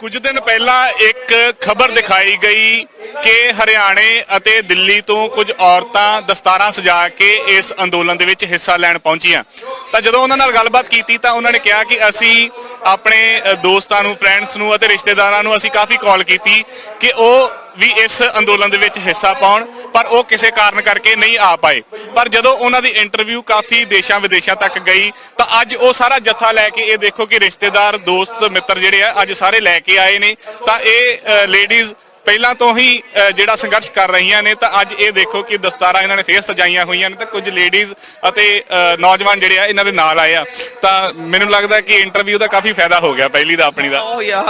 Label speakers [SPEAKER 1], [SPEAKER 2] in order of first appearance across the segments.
[SPEAKER 1] ਕੁਝ ਦਿਨ ਪਹਿਲਾਂ ਇੱਕ ਖਬਰ ਦਿਖਾਈ ਗਈ ਕਿ ਹਰਿਆਣੇ ਅਤੇ ਦਿੱਲੀ ਤੋਂ ਕੁਝ ਔਰਤਾਂ ਦਸਤਾਰਾਂ ਸਜਾ ਕੇ ਇਸ ਅੰਦੋਲਨ ਦੇ ਵਿੱਚ ਹਿੱਸਾ ਲੈਣ ਪਹੁੰਚੀਆਂ। ਤਾਂ ਜਦੋਂ ਉਹਨਾਂ ਨਾਲ ਗੱਲਬਾਤ ਕੀਤੀ ਤਾਂ ਉਹਨਾਂ ਨੇ ਕਿਹਾ ਕਿ ਅਸੀਂ ਆਪਣੇ ਦੋਸਤਾਂ ਨੂੰ ਫਰੈਂਡਸ ਨੂੰ ਅਤੇ ਰਿਸ਼ਤੇਦਾਰਾਂ ਨੂੰ ਅਸੀਂ ਕਾਫੀ ਕਾਲ ਕੀਤੀ ਕਿ ਉਹ ਵੀ ਇਸ ਅੰਦੋਲਨ ਦੇ ਵਿੱਚ ਹਿੱਸਾ ਪਾਉਣ, ਪਰ ਉਹ ਕਿਸੇ ਕਾਰਨ ਕਰਕੇ ਨਹੀਂ ਆ ਪਾਏ। ਪਰ ਜਦੋਂ ਉਹਨਾਂ ਦੀ ਇੰਟਰਵਿਊ ਕਾਫੀ ਦੇਸ਼ਾਂ ਵਿਦੇਸ਼ਾਂ ਤੱਕ ਗਈ, ਤਾਂ ਅੱਜ ਉਹ ਸਾਰਾ ਜੱਥਾ ਲੈ ਕੇ, ਇਹ ਦੇਖੋ ਕਿ ਰਿਸ਼ਤੇਦਾਰ, ਦੋਸਤ, ਮਿੱਤਰ ਜਿਹੜੇ ਆ, ਅੱਜ ਸਾਰੇ ਲੈ ਕੇ ਆਏ ਨੇ। ਤਾਂ ਇਹ ਲੇਡੀਜ਼ ਪਹਿਲਾਂ ਤੋਂ ਹੀ ਜਿਹੜਾ ਸੰਘਰਸ਼ ਕਰ ਰਹੀਆਂ ਨੇ, ਤਾਂ ਅੱਜ ਇਹ ਦੇਖੋ ਕਿ ਦਸਤਾਰਾਂ ਇਹਨਾਂ ਨੇ ਫੇਰ ਸਜਾਈਆਂ ਹੋਈਆਂ ਨੇ, ਤਾਂ ਕੁਝ ਲੇਡੀਜ਼ ਅਤੇ ਨੌਜਵਾਨ ਜਿਹੜੇ ਆ, ਇਹਨਾਂ ਦੇ ਨਾਲ ਆਏ ਆ। ਤਾਂ ਮੈਨੂੰ ਲੱਗਦਾ ਕਿ ਇੰਟਰਵਿਊ ਦਾ ਕਾਫੀ ਫਾਇਦਾ ਹੋ ਗਿਆ, ਪਹਿਲੀ ਦਾ ਆਪਣੀ ਦਾ।
[SPEAKER 2] ਓ ਯਾ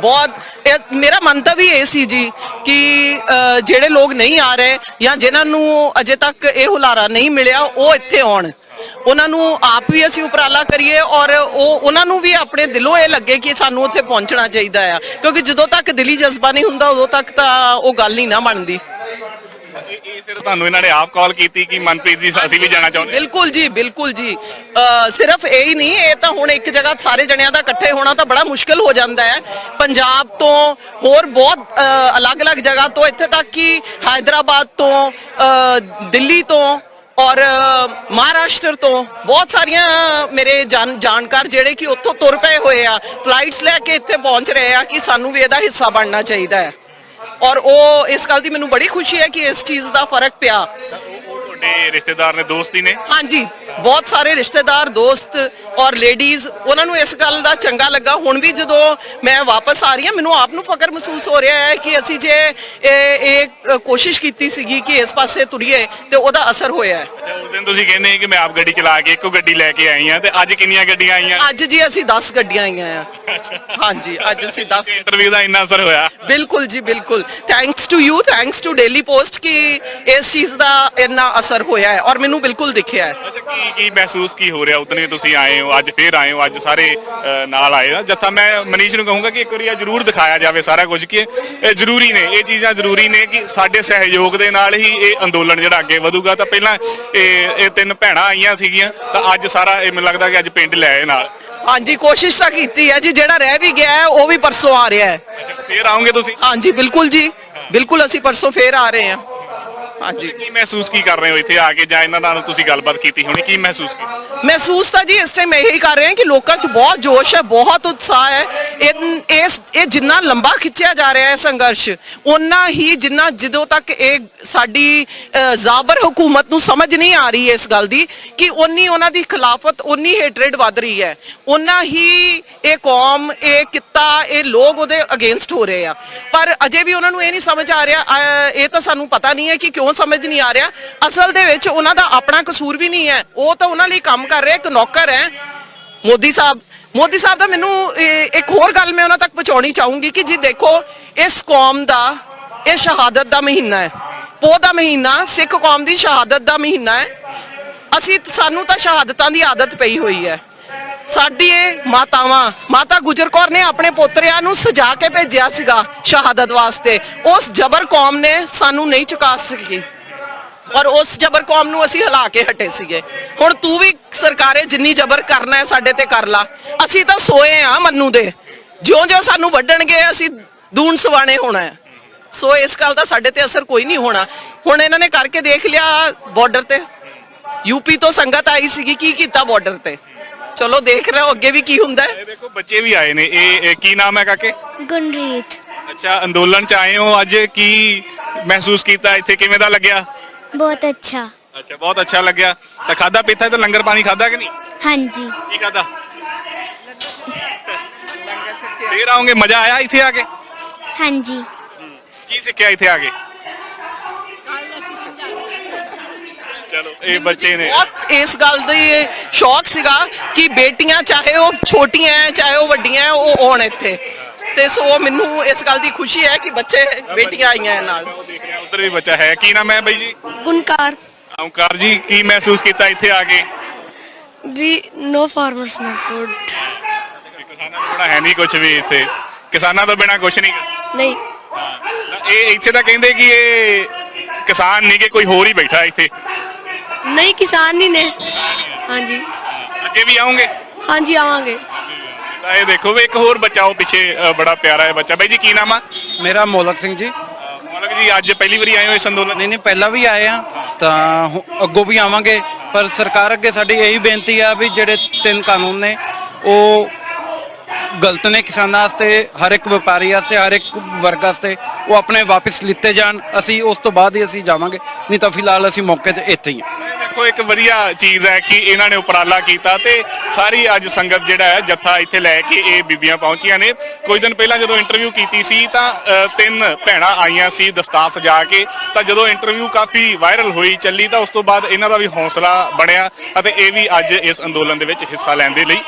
[SPEAKER 2] ਬਹੁਤ ਇਹ ਮੇਰਾ ਮੰਤਵ ਹੀ ਇਹ ਸੀ ਜੀ ਕਿ ਅ, ਜਿਹੜੇ ਲੋਕ ਨਹੀਂ ਆ ਰਹੇ ਜਾਂ ਜਿਨ੍ਹਾਂ ਨੂੰ ਅਜੇ ਤੱਕ ਇਹ ਹੁਲਾਰਾ ਨਹੀਂ ਮਿਲਿਆ ਉਹ ਇੱਥੇ ਆਉਣ। ਉਹਨਾਂ ਨੂੰ ਆਪ ਵੀ ਅਸੀਂ ਉਪਰਾਲਾ ਕਰੀਏ ਔਰ ਉਹ ਉਹਨਾਂ ਨੂੰ ਵੀ ਆਪਣੇ ਦਿਲੋਂ ਇਹ ਲੱਗੇ ਕਿ ਸਾਨੂੰ ਉੱਥੇ ਪਹੁੰਚਣਾ ਚਾਹੀਦਾ ਆ। ਕਿਉਂਕਿ ਜਦੋਂ ਤੱਕ ਦਿਲੀ ਜਜ਼ਬਾ ਨਹੀਂ ਹੁੰਦਾ ਉਦੋਂ ਤੱਕ ਤਾਂ ਉਹ ਗੱਲ ਨਹੀਂ ਨਾ ਬਣਦੀ।
[SPEAKER 1] ਫਿਰ ਤੁਹਾਨੂੰ ਇਹਨਾਂ ਨੇ ਆਪ ਕਾਲ ਕੀਤੀ ਕਿ ਮਨਪ੍ਰੀਤ ਜੀ ਅਸੀਂ ਵੀ ਜਾਣਾ ਚਾਹੁੰਦੇ ਹਾਂ।
[SPEAKER 2] ਬਿਲਕੁਲ ਜੀ ਬਿਲਕੁਲ ਜੀ। ਅ, ਸਿਰਫ ਇਹ ਹੀ ਨਹੀਂ ਇਹ ਤਾਂ ਹੁਣ ਇੱਕ ਜਗ੍ਹਾ ਸਾਰੇ ਜਣਿਆਂ ਦਾ ਇਕੱਠੇ ਹੋਣਾ ਤਾਂ ਬੜਾ ਮੁਸ਼ਕਲ ਹੋ ਜਾਂਦਾ ਹੈ। ਪੰਜਾਬ ਤੋਂ ਹੋਰ ਬਹੁਤ ਅ, ਅਲੱਗ-ਅਲੱਗ ਜਗ੍ਹਾ ਤੋਂ ਇੱਥੇ ਤੱਕ ਕਿ ਹਾਈਦਰਾਬਾਦ ਤੋਂ ਅ, ਦਿੱਲੀ ਤੋਂ ਔਰ ਅ, ਮਹਾਰਾਸ਼ਟਰ ਤੋਂ ਬਹੁਤ ਸਾਰੀਆਂ ਮੇਰੇ ਜਾਣ ਜਾਣਕਾਰ ਜਿਹੜੇ ਕਿ ਉੱਥੋਂ ਤੁਰ ਪਏ ਹੋਏ ਆ ਫਲਾਈਟਸ ਲੈ ਕੇ ਇੱਥੇ ਪਹੁੰਚ ਰਹੇ ਆ ਕਿ ਸਾਨੂੰ ਵੀ ਇਹਦਾ ਹਿੱਸਾ ਬਣਨਾ ਚਾਹੀਦਾ ਹੈ। ਔਰ ਉਹ ਇਸ ਗੱਲ ਦੀ ਮੈਨੂੰ ਬੜੀ ਖੁਸ਼ੀ ਹੈ ਕਿ ਇਸ ਚੀਜ਼ ਦਾ ਫ਼ਰਕ ਪਿਆ।
[SPEAKER 1] ਤੁਹਾਡੇ ਰਿਸ਼ਤੇਦਾਰ ਨੇ ਦੋਸਤ ਹੀ ਨੇ?
[SPEAKER 2] ਹਾਂਜੀ ਬਹੁਤ ਸਾਰੇ ਰਿਸ਼ਤੇਦਾਰ ਦੋਸਤ ਔਰ ਲੇਡੀਜ਼ ਉਹਨਾਂ ਨੂੰ ਇਸ ਗੱਲ ਦਾ ਚੰਗਾ ਲੱਗਾ। ਹੁਣ ਵੀ ਜਦੋਂ ਮੈਂ ਵਾਪਸ ਆ ਰਹੀ ਹਾਂ ਮੈਨੂੰ ਆਪ ਨੂੰ ਫਖਰ ਮਹਿਸੂਸ ਹੋ ਰਿਹਾ ਹੈ ਕਿ ਅਸੀਂ ਜੇ ਇਹ ਇਹ ਕੋਸ਼ਿਸ਼ ਕੀਤੀ ਸੀਗੀ ਕਿ ਇਸ ਪਾਸੇ ਤੁਰੀਏ ਤੇ ਉਹਦਾ ਅਸਰ ਹੋਇਆ ਹੈ।
[SPEAKER 1] ਅੱਛਾ ਉਸ ਦਿਨ ਤੁਸੀਂ ਕਹਿੰਦੇ ਕਿ ਮੈਂ ਆਪ ਗੱਡੀ ਚਲਾ ਕੇ ਇੱਕੋ ਗੱਡੀ ਲੈ ਕੇ ਆਈ ਆ ਤੇ ਅੱਜ ਕਿੰਨੀਆਂ ਗੱਡੀਆਂ ਆਈਆਂ?
[SPEAKER 2] ਅੱਜ ਜੀ ਅਸੀਂ 10 ਗੱਡੀਆਂ ਆਈਆਂ ਆ। ਹਾਂਜੀ ਅੱਜ ਅਸੀਂ 10
[SPEAKER 1] ਇੰਟਰਵਿਊ ਦਾ ਇੰਨਾ ਅਸਰ ਹੋਇਆ।
[SPEAKER 2] ਬਿਲਕੁਲ ਜੀ ਬਿਲਕੁਲ। Thanks to you thanks to daily post ਕਿ ਇਸ ਚੀਜ਼ ਦਾ ਇੰਨਾ ਅਸਰ ਹੋਇਆ ਹੈ ਔਰ ਮੈਨੂੰ ਬਿਲਕੁਲ ਦਿਖਿਆ ਹੈ।
[SPEAKER 1] ਅੱਛਾ ਕੀ ਕੀ ਮਹਿਸੂਸ ਕੀ ਹੋ ਰਿਹਾ ਉਤਨੇ ਤੁਸੀਂ ਆਏ ਹੋ ਅੱਜ ਫੇਰ ਆਏ ਹੋ ਅੱਜ ਸਾਰੇ ਅ, ਨਾਲ ਆਏ ਹੋ। ਜੱਥਾ ਮੈਂ ਮਨੀਸ਼ ਨੂੰ ਕਹੂੰਗਾ ਕਿ ਇੱਕ ਵਾਰੀ ਇਹ ਜ਼ਰੂਰ ਦਿਖਾਇਆ ਜਾਵੇ ਸਾਰਾ ਕੁਝ ਕਿ ਇਹ ਜ਼ਰੂਰੀ ਨੇ ਇਹ ਚੀਜ਼ਾਂ ਜ਼ਰੂਰੀ ਨੇ ਕਿ ਸਾਡੇ ਸਹਿਯੋਗ ਦੇ ਨਾਲ ਹੀ ਇਹ ਅੰਦੋਲਨ ਜਿਹੜਾ ਅੱਗੇ ਵਧੂਗਾ। ਤਾਂ ਪਹਿਲਾਂ ਇਹ ਇਹ ਤਿੰਨ ਭੈਣਾਂ ਆਈਆਂ ਸੀਗੀਆਂ ਤਾਂ ਅੱਜ ਸਾਰਾ ਇਹ ਮੈਨੂੰ ਲੱਗਦਾ ਕਿ ਅੱਜ ਪਿੰਡ ਲੈ ਆਏ ਨਾਲ।
[SPEAKER 2] ਹਾਂਜੀ ਕੋਸ਼ਿਸ਼ ਤਾਂ ਕੀਤੀ ਹੈ ਜੀ ਜਿਹੜਾ ਰਹਿ ਵੀ ਗਿਆ ਹੈ ਉਹ ਵੀ ਪਰਸੋਂ ਆ ਰਿਹਾ ਹੈ।
[SPEAKER 1] ਅੱਛਾ ਫੇਰ ਆਉਂਗੇ ਤੁਸੀਂ?
[SPEAKER 2] ਹਾਂਜੀ ਬਿਲਕੁਲ ਜੀ ਬਿਲਕੁਲ ਅਸੀਂ ਪਰਸੋਂ ਫੇਰ ਆ ਰਹੇ ਹਾਂ। ਹਾਂਜੀ।
[SPEAKER 1] ਕੀ ਮਹਿਸੂਸ ਕੀ ਕਰ ਰਹੇ ਹੋ ਇੱਥੇ ਆ ਕੇ ਜਾਂ ਇਹਨਾਂ ਨਾਲ ਤੁਸੀਂ ਗੱਲਬਾਤ ਕੀਤੀ ਹੋਣੀ? ਕੀ ਮਹਿਸੂਸ ਕੀਤਾ
[SPEAKER 2] ਮਹਿਸੂਸ ਤਾਂ ਜੀ ਇਸ ਟਾਈਮ ਇਹੀ ਕਰ ਰਹੇ ਹਾਂ ਕਿ ਲੋਕਾਂ 'ਚ ਬਹੁਤ ਜੋਸ਼ ਹੈ ਬਹੁਤ ਉਤਸ਼ਾਹ ਹੈ। ਇਹ ਇਸ ਇਹ ਜਿੰਨਾ ਲੰਬਾ ਖਿੱਚਿਆ ਜਾ ਰਿਹਾ ਹੈ ਸੰਘਰਸ਼ ਉਨਾ ਹੀ ਜਿੰਨਾ ਜਦੋਂ ਤੱਕ ਇਹ ਸਾਡੀ ਅ, ਜ਼ਾਬਰ ਹਕੂਮਤ ਨੂੰ ਸਮਝ ਨਹੀਂ ਆ ਰਹੀ ਇਸ ਗੱਲ ਦੀ ਕਿ ਉਨੀ ਉਹਨਾਂ ਦੀ ਖਿਲਾਫਤ ਉਨੀ ਹੇਟਰੇਡ ਵੱਧ ਰਹੀ ਹੈ। ਉਨਾ ਹੀ ਇਹ ਕੌਮ ਇਹ ਕਿੱਤਾ ਇਹ ਲੋਕ ਉਹਦੇ ਅਗੇਂਸਟ ਹੋ ਰਹੇ ਆ। ਪਰ ਅਜੇ ਵੀ ਉਹਨਾਂ ਨੂੰ ਇਹ ਨਹੀਂ ਸਮਝ ਆ ਰਿਹਾ ਅ, ਇਹ ਤਾਂ ਸਾਨੂੰ ਪਤਾ ਨਹੀਂ ਹੈ ਕਿ ਕਿਉਂ ਸਮਝ ਨਹੀਂ ਆ ਰਿਹਾ। ਅਸਲ ਦੇ ਵਿੱਚ ਉਹਨਾਂ ਦਾ ਆਪਣਾ ਕਸੂਰ ਵੀ ਨਹੀਂ ਹੈ। ਉਹ ਤਾਂ ਉਹਨਾਂ ਲਈ ਕੰਮ ਕਰ ਰਹੇ, ਇੱਕ ਨੌਕਰ ਹੈ। ਮੋਦੀ ਸਾਹਿਬ ਮੋਦੀ ਸਾਹਿਬ ਦਾ ਮੈਨੂੰ ਇੱਕ ਹੋਰ ਗੱਲ ਮੈਂ ਉਹਨਾਂ ਤੱਕ ਪਹੁੰਚਾਉਣੀ ਚਾਹੂੰਗੀ ਕਿ ਜੀ ਦੇਖੋ, ਇਸ ਕੌਮ ਦਾ, ਇਹ ਸ਼ਹਾਦਤ ਦਾ ਮਹੀਨਾ ਹੈ। ਪੋ ਦਾ ਮਹੀਨਾ, ਸਿੱਖ ਕੌਮ ਦੀ ਸ਼ਹਾਦਤ ਦਾ ਮਹੀਨਾ ਹੈ। ਅਸੀਂ, ਸਾਨੂੰ ਤਾਂ ਸ਼ਹਾਦਤਾਂ ਦੀ ਆਦਤ ਪਈ ਹੋਈ ਹੈ। ਸਾਡੀ ਇਹ ਮਾਤਾਵਾਂ, ਮਾਤਾ ਗੁਜਰ ਕੌਰ ਨੇ ਆਪਣੇ ਪੋਤਰਿਆਂ ਨੂੰ ਸਜਾ ਕੇ ਭੇਜਿਆ ਸੀਗਾ ਸ਼ਹਾਦਤ ਵਾਸਤੇ। ਉਸ ਜਬਰ ਕੌਮ ਨੇ ਸਾਨੂੰ ਨਹੀਂ ਚੁਕਾ ਸਕੀ। ਔਰ ਉਸ ਜਬਰ ਕੌਮ ਨੂੰ ਅਸੀਂ ਹਿਲਾ ਕੇ ਹਟੇ ਸੀਗੇ। ਹੁਣ ਤੂੰ ਵੀ ਸਰਕਾਰੇ ਜਿੰਨੀ ਜਬਰ ਕਰਨਾ ਹੈ ਸਾਡੇ ਤੇ ਕਰ ਲਾ। ਅਸੀਂ ਤਾਂ ਸੋਏ ਆ ਮੰਨੂ ਦੇ। ਜਿਉਂ-ਜਿਉਂ ਸਾਨੂੰ ਵੱਢਣਗੇ, ਅਸੀਂ ਦੂਣ ਸਵਾਣੇ ਹੋਣਾ ਹੈ। ਸੋ ਇਸ ਗੱਲ ਦਾ ਸਾਡੇ ਤੇ ਅਸਰ ਕੋਈ ਨਹੀਂ ਹੋਣਾ। ਹੁਣ ਇਹਨਾਂ ਨੇ ਕਰਕੇ ਦੇਖ ਲਿਆ ਬਾਰਡਰ ਤੇ। ਯੂਪੀ ਤੋਂ ਸੰਗਤ ਆਈ ਸੀਗੀ, ਕੀ ਕੀਤਾ ਬਾਰਡਰ ਤੇ? ਚਲੋ ਦੇਖ ਰਹੇ ਹੋ ਅੱਗੇ ਵੀ ਕੀ ਹੁੰਦਾ ਹੈ।
[SPEAKER 1] ਇਹ ਦੇਖੋ ਬੱਚੇ ਵੀ ਆਏ ਨੇ। ਇਹ ਇਹ ਕੀ ਨਾਮ ਹੈ ਕਾਕੇ?
[SPEAKER 3] ਗੁਨਰੀਤ
[SPEAKER 1] ਅੱਛਾ ਅੰਦੋਲਨ ਚ ਆਏ ਹੋ। ਅੱਜ ਕੀ ਮਹਿਸੂਸ ਕੀਤਾ? ਇੱਥੇ ਕਿਵੇਂ ਦਾ ਲੱਗਿਆ?
[SPEAKER 3] ਬਹੁਤ ਅੱਛਾ।
[SPEAKER 1] ਅੱਛਾ ਬਹੁਤ ਅੱਛਾ ਲੱਗਿਆ। ਤਾਂ ਖਾਦਾ ਪੀਤਾ ਤੇ ਲੰਗਰ ਪਾਣੀ ਖਾਦਾ ਕਿ ਨਹੀਂ?
[SPEAKER 3] ਹਾਂਜੀ।
[SPEAKER 1] ਕੀ ਖਾਦਾ ਫੇਰ ਆਉਂਗੇ ਮਜ਼ਾ ਆਇਆ ਇੱਥੇ ਆ ਕੇ?
[SPEAKER 3] ਹਾਂਜੀ।
[SPEAKER 1] ਕੀ ਸਿੱਖਿਆ ਇੱਥੇ ਆ ਕੇ? ਚਲੋ ਇਹ ਬੱਚੇ ਨੇ।
[SPEAKER 2] ਬਹੁਤ ਇਸ ਗੱਲ ਦੀ ਸ਼ੌਕ ਸੀਗਾ ਕਿ ਬੇਟੀਆਂ ਚਾਹੇ ਉਹ ਛੋਟੀਆਂ ਹੈ ਚਾਹੇ ਉਹ ਵੱਡੀਆਂ ਹੈ ਉਹ ਆਉਣ ਇੱਥੇ। ਤੇ ਸੋ ਮੈਨੂੰ ਇਸ ਗੱਲ ਦੀ ਖੁਸ਼ੀ ਹੈ ਕਿ ਬੱਚੇ ਬੇਟੀਆਂ ਆਈਆਂ ਹੈ ਨਾਲ।
[SPEAKER 1] ਉਹ ਦੇਖ ਰਿਹਾ ਉਧਰ ਵੀ ਬੱਚਾ ਹੈ। ਕੀ ਨਾਮ ਹੈ ਬਾਈ ਜੀ?
[SPEAKER 3] ਗੁਨਕਾਰ
[SPEAKER 1] ਓਮਕਾਰ ਜੀ ਕੀ ਮਹਿਸੂਸ ਕੀਤਾ ਇੱਥੇ ਆ ਕੇ?
[SPEAKER 3] ਵੀ ਨੋ ਫਾਰਮਰਸ ਨੋ ਫੂਡ
[SPEAKER 1] ਕਿਸਾਨਾਂ ਨੂੰ ਬਣਾ ਹੈ ਨਹੀਂ ਕੁਝ ਵੀ ਇੱਥੇ। ਕਿਸਾਨਾਂ ਤੋਂ ਬਿਨਾ ਕੁਝ ਨਹੀਂ।
[SPEAKER 3] ਨਹੀਂ।
[SPEAKER 1] ਇਹ ਇੱਥੇ ਤਾਂ ਕਹਿੰਦੇ ਕਿ ਇਹ ਕਿਸਾਨ ਨਹੀਂ ਕਿ ਕੋਈ ਹੋਰ ਹੀ ਬੈਠਾ ਇੱਥੇ।
[SPEAKER 3] ਨਹੀਂ ਕਿਸਾਨ ਨਹੀਂ ਨੇ। ਹਾਂਜੀ।
[SPEAKER 1] ਅੱਗੇ ਵੀ ਆਉਂਗੇ?
[SPEAKER 3] ਹਾਂਜੀ ਆਵਾਂਗੇ।
[SPEAKER 1] ਤਾਂ ਇਹ ਦੇਖੋ ਵੀ ਇੱਕ ਹੋਰ ਬੱਚਾ ਉਹ ਪਿੱਛੇ ਅ, ਬੜਾ ਪਿਆਰਾ ਹੈ ਬੱਚਾ। ਬਾਈ ਜੀ ਕੀ ਨਾਮ ਆ?
[SPEAKER 4] ਮੇਰਾ ਮੋਲਕ ਸਿੰਘ ਜੀ।
[SPEAKER 1] ਮੋਲਕ ਜੀ ਅੱਜ ਪਹਿਲੀ ਵਾਰੀ ਆਏ ਹੋ ਇਸ ਅੰਦੋਲਨ?
[SPEAKER 4] ਨਹੀਂ ਨਹੀਂ ਪਹਿਲਾਂ ਵੀ ਆਏ ਆ। ਤਾਂ ਹੁ- ਅੱਗੋਂ ਵੀ ਆਵਾਂਗੇ। ਪਰ ਸਰਕਾਰ ਅੱਗੇ ਸਾਡੀ ਇਹੀ ਬੇਨਤੀ ਆ ਵੀ ਜਿਹੜੇ ਤਿੰਨ ਕਾਨੂੰਨ ਨੇ ਉਹ ਗਲਤ ਨੇ ਕਿਸਾਨਾਂ ਵਾਸਤੇ ਹਰ ਇੱਕ ਵਪਾਰੀ ਵਾਸਤੇ ਹਰ ਇੱਕ ਵਰਗ ਵਾਸਤੇ ਉਹ ਆਪਣੇ ਵਾਪਸ ਲਿੱਤੇ ਜਾਣ। ਅਸੀਂ ਉਸ ਤੋਂ ਬਾਅਦ ਹੀ ਅਸੀਂ ਜਾਵਾਂਗੇ। ਨਹੀਂ ਤਾਂ ਫਿਲਹਾਲ ਅਸੀਂ ਮੌਕੇ ਤੇ ਇੱਥੇ ਹੀ ਹਾਂ
[SPEAKER 1] ਦੇਖੋ ਇੱਕ ਵਧੀਆ ਚੀਜ਼ ਹੈ ਕਿ ਇਹਨਾਂ ਨੇ ਉਪਰਾਲਾ ਕੀਤਾ ਤੇ ਸਾਰੀ ਅੱਜ ਸੰਗਤ ਜਿਹੜਾ ਹੈ ਜੱਥਾ ਇੱਥੇ ਲੈ ਕੇ ਇਹ ਬੀਬੀਆਂ ਪਹੁੰਚੀਆਂ ਨੇ। ਕੁਝ ਦਿਨ ਪਹਿਲਾਂ ਜਦੋਂ ਇੰਟਰਵਿਊ ਕੀਤੀ ਸੀ ਤਾਂ ਅ, ਤਿੰਨ ਭੈਣਾਂ ਆਈਆਂ ਸੀ ਦਸਤਾਰ ਸਜਾ ਕੇ। ਤਾਂ ਜਦੋਂ ਇੰਟਰਵਿਊ ਕਾਫੀ ਵਾਇਰਲ ਹੋਈ ਚੱਲੀ ਤਾਂ ਉਸ ਤੋਂ ਬਾਅਦ ਇਹਨਾਂ ਦਾ ਵੀ ਹੌਸਲਾ ਬਣਿਆ ਅਤੇ ਇਹ ਵੀ ਅੱਜ ਇਸ ਅੰਦੋਲਨ ਦੇ ਵਿੱਚ ਹਿੱਸਾ ਲੈਣ ਦੇ ਲਈ